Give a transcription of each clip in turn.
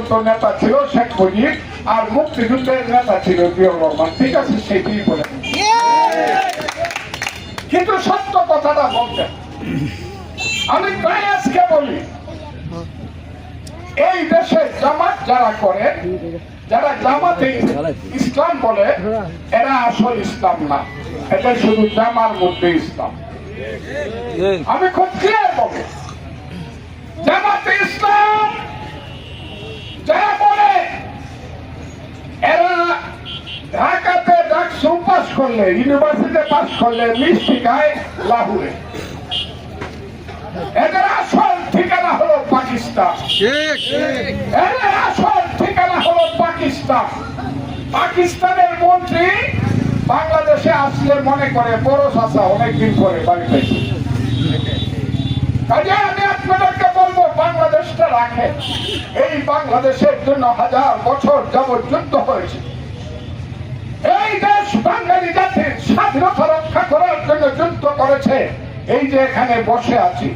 পর্যন্ত নেতা ছিল শেখ মুজিব আর মুক্তিযুদ্ধের নেতা ছিল জিয়াউর রহমান। ঠিক আছে সেটি বলে কিন্তু সত্য কথাটা বলতে, আমি প্রায় আজকে বলি, এই দেশে জামাত যারা করে, যারা জামাতে ইসলাম বলে, এরা আসল ইসলাম না। এটা শুধু জামার মধ্যে ইসলাম। আমি খুব ক্লিয়ার বলব, জামাতে ইসলাম যারা বলে এরা ঢাকাতে ডাকসু পাস করলে ইউনিভার্সিটি পাস করলে মিষ্টি খায় লাহুরে। এদের আসল ঠিকানা হলো পাকিস্তান। এদের আসল ঠিকানা হলো পাকিস্তান। পাকিস্তানের মন্ত্রী বাংলাদেশে আসলে মনে করে বড় চাষা অনেকদিন পরে বাড়িতে কাজে আমি আপনাদেরকে বলব বাংলাদেশটা রাখে। এই বাংলাদেশের জন্য হাজার বছর যাবৎ যুদ্ধ হয়েছে। এই দেশ বাঙালি জাতির স্বাধীনতা রক্ষা করার জন্য যুদ্ধ করেছে। এই যে এখানে বসে আছি,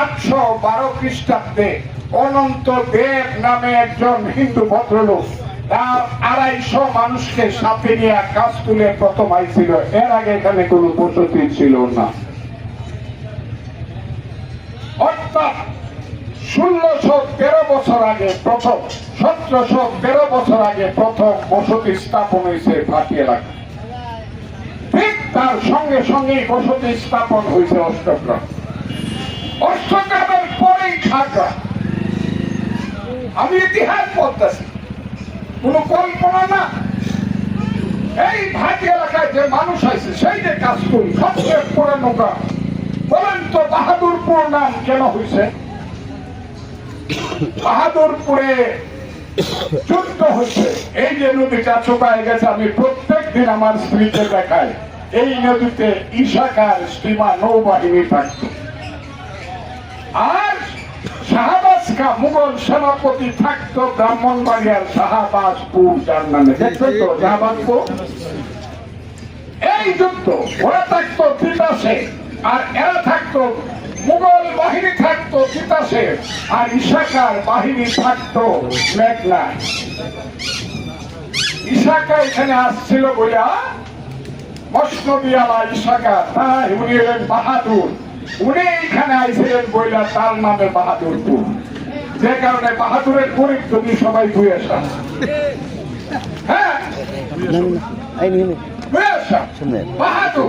আটশো বারো খ্রিস্টাব্দে অনন্ত দেব নামে একজন হিন্দু ভদ্রলোক, তার আড়াইশো মানুষকে সাথে নিয়ে কাজ তুলে প্রথম আইছিল। এর আগে এখানে কোনো বসতি ছিল না। অর্থাৎ ষোলোশো তেরো বছর আগে প্রথম, সতেরোশো তেরো বছর আগে প্রথম বসতি স্থাপন হয়েছে ভাটি এলাকা। ঠিক তার সঙ্গে সঙ্গেই বসতি স্থাপন হয়েছে অষ্টগ্রাম। অষ্টগ্রামের পরেই খাগড়া। আমি ইতিহাস বলতেছি, কোন কল্পনা না। এই ভাটি এলাকায় যে মানুষ আছে, সেই যে কাজ করি, সবচেয়ে পুরানো গ্রাম। বলেন তো বাহাদুরপুর নাম কেন হয়েছে? বাহাদুরপুরে যুদ্ধ হচ্ছে। এই যে নদীটা চোখায় গেছে, আমি প্রত্যেক দিন আমার স্ত্রীকে দেখাই। এই নদীতে ইশাকার স্টিমার নৌবাহিনী থাকত আর শাহবাজ খা মুঘল সেনাপতি থাকতো ব্রাহ্মণবাড়িয়ার শাহবাজপুর, যার নামে দেখছেন তো, শাহবাজপুর। এই যুদ্ধ, ওরা থাকতো তিতাসে, আর এরা থাকতো মুঘল বাহিনী থাকতো তিতাসে আর ইশাকার বাহিনী থাকতো মেঘনা। ইশাকা এখানে আসছিল বইয়া মসনদিয়ালা ইশাকা তাই উনি হলেন বাহাদুর। উনি এখানে আইছিলেন বইলা তার নামে বাহাদুরপুর। যে কারণে বাহাদুরের গরিব তুমি সবাই ধুয়ে আসা। হ্যাঁ। বাহাদুর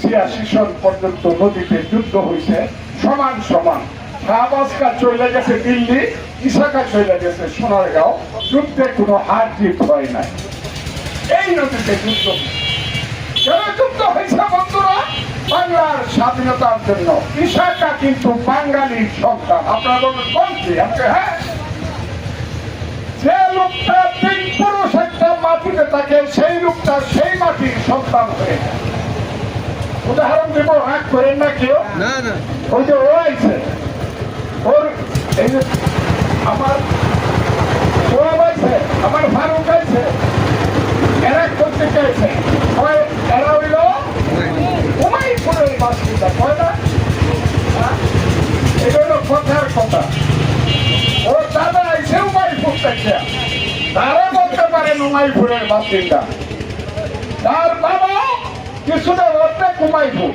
ছিয়াশি সন পর্যন্ত নদীতে যুদ্ধ হয়েছে সমান সমান। চলে গেছে দিল্লি, ইসাকা চলে গেছে যুদ্ধে কোনো হার জিত হয় এই নদীতে যুদ্ধ যুদ্ধ হয়েছে বন্ধুরা, বাংলার স্বাধীনতার জন্য ইসাকা কিন্তু বাঙালির সন্তান। আপনারা বলবেন হ্যাঁ। যে লোকটা তিন পুরুষ একটা মাটিতে থাকে, সেই লোকটা সেই মাটির সন্তান হয়ে যায়। উদাহরণ দেব রাগ করেন না কেউ? না না। ওই যে ও আইছে। ওর এই যে আমার সোহাব আইছে আমার ফারুক আইছে এরা করতে চাইছে এরা হইল উমাইপুরের বাসিন্দা কয় না? হ্যাঁ? এটা হলো কথার কথা। ওর দাদা আইসে উমাইপুর থেকে। তারা বলতে পারেন উমাইপুরের বাসিন্দা। তার বাবা কিছুটা অর্ধেক উমাইপুর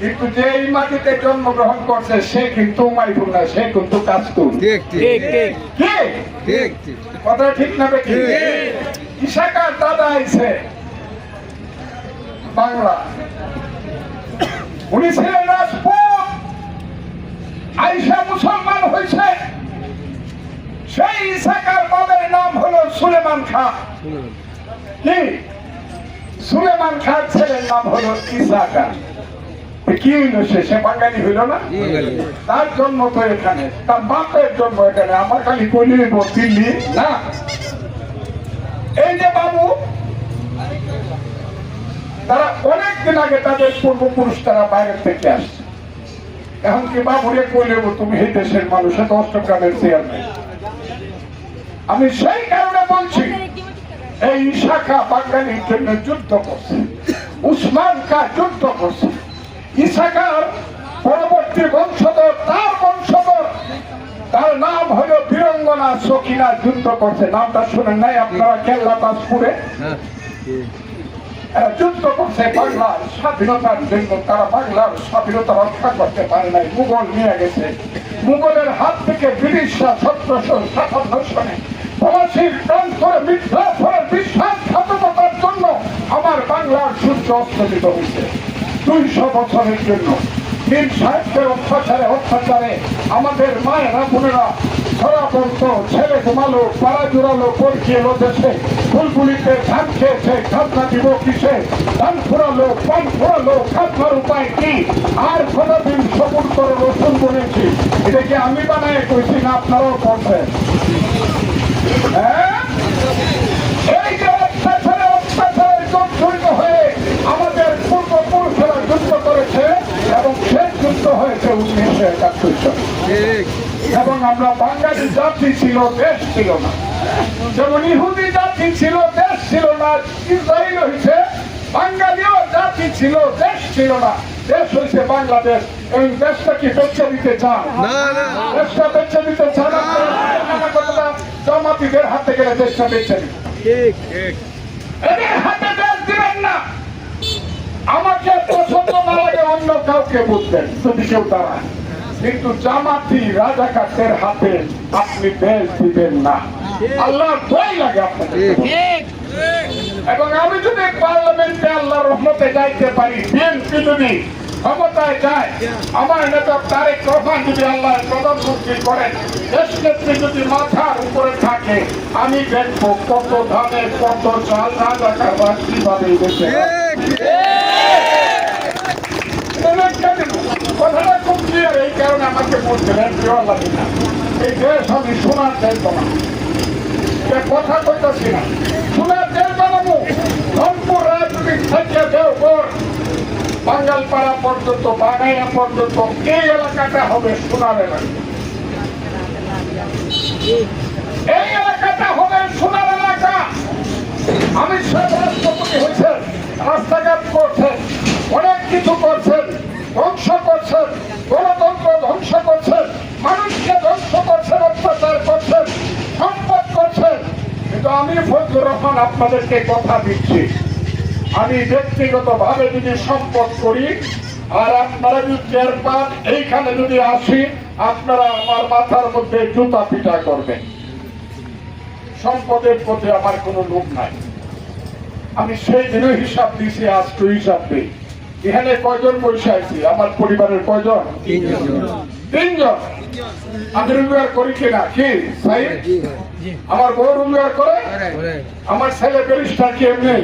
কিন্তু যে এই মাটিতে জন্মগ্রহণ করছে সে কিন্তু উমাইপুর না সে কিন্তু কাস্তুর ঠিক ঠিক। ঠিক কি ঠিক? ঠিক কথা ঠিক না বেটি ইশাকার দাদা আইছে। বাংলা। উনি ছিলেন রাজপুত। আইসা মুসলমান হয়েছে সেই ইসাকার বাবার নাম হলো সুলেমান খান। কি? সুলেমান খান ছেলের নাম হলো ইসাকা তো কি হইল সে? সে বাঙালি হইল না? তার জন্ম তো এখানে। তার বাপের জন্ম এখানে। আমার খালি কলি দিল্লি না? এই যে বাবু তারা অনেক দিন আগে তাদের পূর্বপুরুষ তারা বাইরে থেকে আসছে। এখন কি বাবুরে কইলে তুমি এই দেশের মানুষ এত অষ্টগ্রামের চেয়ারম্যান আমি সেই কারণে বলছি এই শাখা বাঙালির জন্য যুদ্ধ করছে। উসমান কা যুদ্ধ করছে। ইসাকার পরবর্তী বংশধর, তার বংশধর, তার নাম হলো বীরঙ্গনা সকিনা যুদ্ধ করছে। নামটা শুনেন নাই আপনারা, কেল্লা তাজপুরে? যুদ্ধ করছে বাংলার স্বাধীনতার জন্য। তারা বাংলার স্বাধীনতা রক্ষা করতে পারে নাই। মুঘল নিয়ে গেছে। মুঘলের হাত থেকে ব্রিটিশরা সতেরোশো সাতান্ন সনে প্রবাসীর প্রাণ করে মিথ্যা বিশ্বাসঘাতকতার জন্য আমার বাংলার সূর্য অস্তমিত হয়েছে। দুইশো বছরের জন্য বীর সাহেবদের অত্যাচারে অত্যাচারে আমাদের মায়েরা, বোনেরা ধরা পড়তো ছেলে ঘুমালো, পাড়া জোড়ালো পরকি এলো দেশে ফুলগুলিতে ধান খেয়েছে, খাজনা দিব কিসে? ধান ফুরালো, পান ফুরালো, খাজনার উপায় কি? আর কতদিন সবুর করে, রসুন বলেছি এটা কি আমি বানায় কইছি না আপনারাও করছেন এই যে অত্যাচারে অত্যাচারে জর্জরিত হয়ে আমাদের পূর্বপুরুষেরা যুদ্ধ করেছে এবং শেষ যুদ্ধ হয়েছে উনিশশো একাত্তর সালে এবং আমরা বাঙালি জাতি ছিল দেশ ছিল না যেমন ইহুদি জাতি ছিল দেশ ছিল না। ইসরায়েল হয়েছে বাঙালিও জাতি ছিল দেশ ছিল না দেশ হয়েছে বাংলাদেশ এই দেশটা কি বেছে দিতে চান। না না। দেশটা বেছে দিতে চান। জমাতিদের হাতে গেলে দেশটা ঠিক ঠিক। এদের হাতে দেশ দিবেন না। আমাকে পছন্দ না লাগে অন্য কাউকে বুঝবেন যদি কেউ দাঁড়ায়। কিন্তু জামাতি রাজাকারদের হাতে আপনি দেশ দিবেন না। আল্লাহ ভয় লাগে আপনাকে এবং আমি যদি পার্লামেন্টে আল্লাহ রহমতে যাইতে পারি বিএনপি যদি ক্ষমতায় যায়। আমার নেতা তারেক রহমান যদি আল্লাহ প্রধানমন্ত্রী করেন, দেশ নেত্রী যদি মাথার উপরে থাকে, আমি দেখব কত ধানে কত চাল না রাখার কীভাবে আমাকে বলছিলেন কথা কইতাছি না। রংপুর রাজনৈতিক থেকে বাঙ্গালপাড়া পর্যন্ত বাগাইয়া পর্যন্ত এই এলাকাটা হবে সোনার এই এলাকাটা হবে আমি রাষ্ট্রপতি করছেন, অনেক কিছু করছেন করছেন করছেন, মানুষকে ধ্বংস করছেন, অত্যাচার করছেন করছেন। আমি রহমান আপনাদেরকে কথা দিচ্ছি। আমি ব্যক্তিগত ভাবে যদি সম্পদ করি আর আপনারা যদি টের পান এইখানে যদি আসি আপনারা আমার মাথার মধ্যে জুতা পিটা করবেন। সম্পদের প্রতি আমার কোনো লোভ নাই। আমি সেই দিনও হিসাব দিয়েছি আজকে হিসাব দিই এখানে কয়জন বসে আছি? আমার পরিবারের কয়জন? তিনজন। আমি রোজগার করি কিনা কি? আমার বউ রোজগার করে? করে। আমার ছেলে ব্যারিস্টার কি এমনি?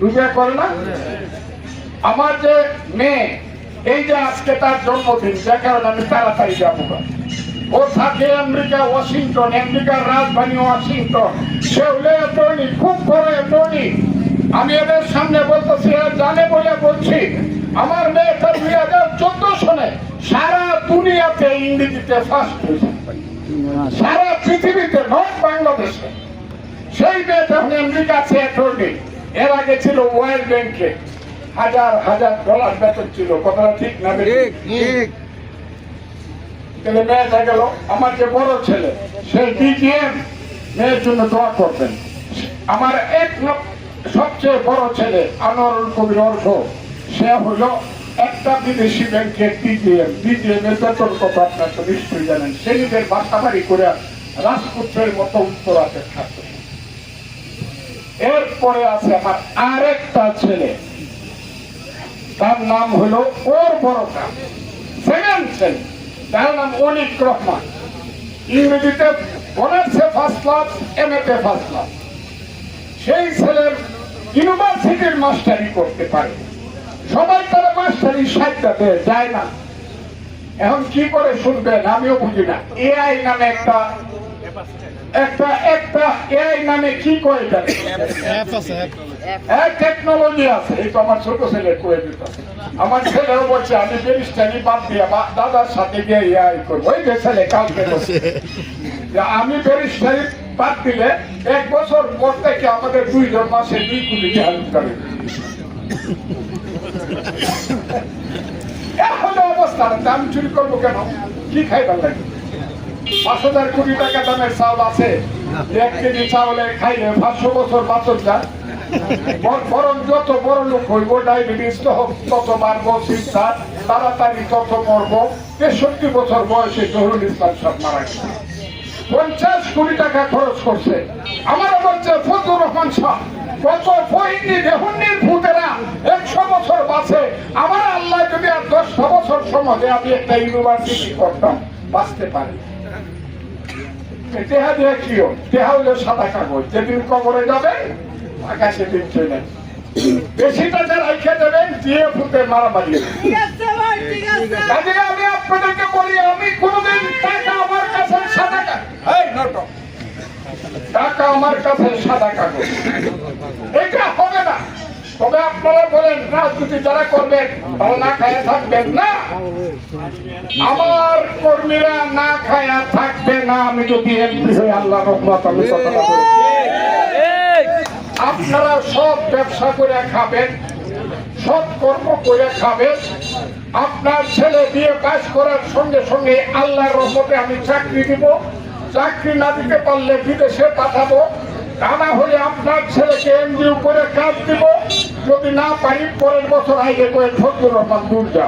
রোজগার করে না? আমার যে মেয়ে, এই যে আজকে তার জন্মদিন যে কারণে আমি তাড়াতাড়ি যাব ও থাকে আমেরিকা, ওয়াশিংটন আমেরিকার রাজধানী, ওয়াশিংটন। সে হলে অ্যাটর্নি খুব বড় অ্যাটর্নি আমি এদের সামনে বলতেছি জানে বলে বলছি, আমার মেয়েটা দুই হাজার চোদ্দ সনে সারা দুনিয়াতে ইংরেজিতে ফার্স্ট সারা পৃথিবীতে নট বাংলাদেশে। সেই মেয়েটা আমেরিকা আছে অ্যাটর্নি এর আগে ছিল ওয়ার্ল্ড ব্যাংকে হাজার হাজার ডলার বেতন ছিল। কথাটা ঠিক না ঠিক তাহলে মেয়েটা গেল। আমার যে বড় ছেলে সে ডিজিএম মেয়ের জন্য দোয়া করবেন। আমার এক সবচেয়ে বড় ছেলে আনোয়ারুল কবির অর্ঘ সে হলো একটা বিদেশি ব্যাংকের ডিজিএম ডিজিএম এর বেতন কত আপনার তো নিশ্চয়ই জানেন। সে নিজের বাসা বাড়ি করে রাজপুত্রের মতো উত্তরাতে থাকবে এরপরে আছে আমার আরেকটা ছেলে। তার নাম হলো ওর বড়টা সেকেন্ড ছেলে। তার নাম অনিক রহমান। ইংরেজিতে অনার্সে first class M first class সেই ছেলের ইউনিভার্সিটির মাস্টারি করতে পারে। সবাই তারা মাস্টারি সাতটা যায় না। এখন কি করে শুনবেন? আমিও বুঝি না। এআই নামে একটা একটা একটা এআই নামে কি করে জানে এক টেকনোলজি আছে। এই তো আমার ছোট ছেলে করে দিত আমার ছেলেও বলছে আমি ব্যারিস্টারি বাদ দিয়ে দাদার সাথে গিয়ে এআই করব। ওই যে ছেলে কালকে যে আমি ব্যারিস্টারি বাদ দিলে এক বছর পর থেকে আমাদের দুইজন মাসে দুই কোটি টাকা করে। এখন অবস্থা আমি চুরি করব কেন? কি খাইবার লাগে? পাঁচ হাজার টাকা দামের তাড়াতাড়ি তত মরব। তেষট্টি বছর বয়সে জহুরুল ইসলাম সব মারা গেছে। পঞ্চাশ কোটি টাকা খরচ করছে। আমার বলছে ফজলুর রহমান শাহ কত ফহিনী দেহন্নির ভূতেরা একশো বছর বাঁচে। আমার আল্লাহ যদি আর দশটা বছর সময় আমি একটা ইউনিভার্সিটি করতাম, বাঁচতে পারি। দেহা দিয়ে কিও দেহা হলো সাদা কাগজ। যেদিন কবরে যাবে, আকাশে দিন চলে বেশিটা যারা রেখে দেবেন দিয়ে ফুটে মারামারি। কাজে আমি আপনাদেরকে বলি, আমি কোনোদিন টাকা আমার কাছে সাদা কাগজ টাকা আমার কাছে সাদা কাগজ। এটা হবে না। তবে আপনারা বলেন, রাজনীতি যারা করবেন, তারা না খায়া থাকবেন না। আমার কর্মীরা না খায়া থাকবে না আমি যদি এমপি হই আল্লাহ রহমত আমি আপনারা সব ব্যবসা করে খাবেন সৎ কর্ম করে খাবেন। আপনার ছেলে বিয়ে পাস করার সঙ্গে সঙ্গে আল্লাহর রহমতে আমি চাকরি দিব। চাকরি না দিতে পারলে বিদেশে পাঠাবো। তা না হলে আপনার ছেলেকে এনজিও করে কাজ দিব। যদি না পারি পরের বছর আগে করে ফজলুর রহমান দূর যা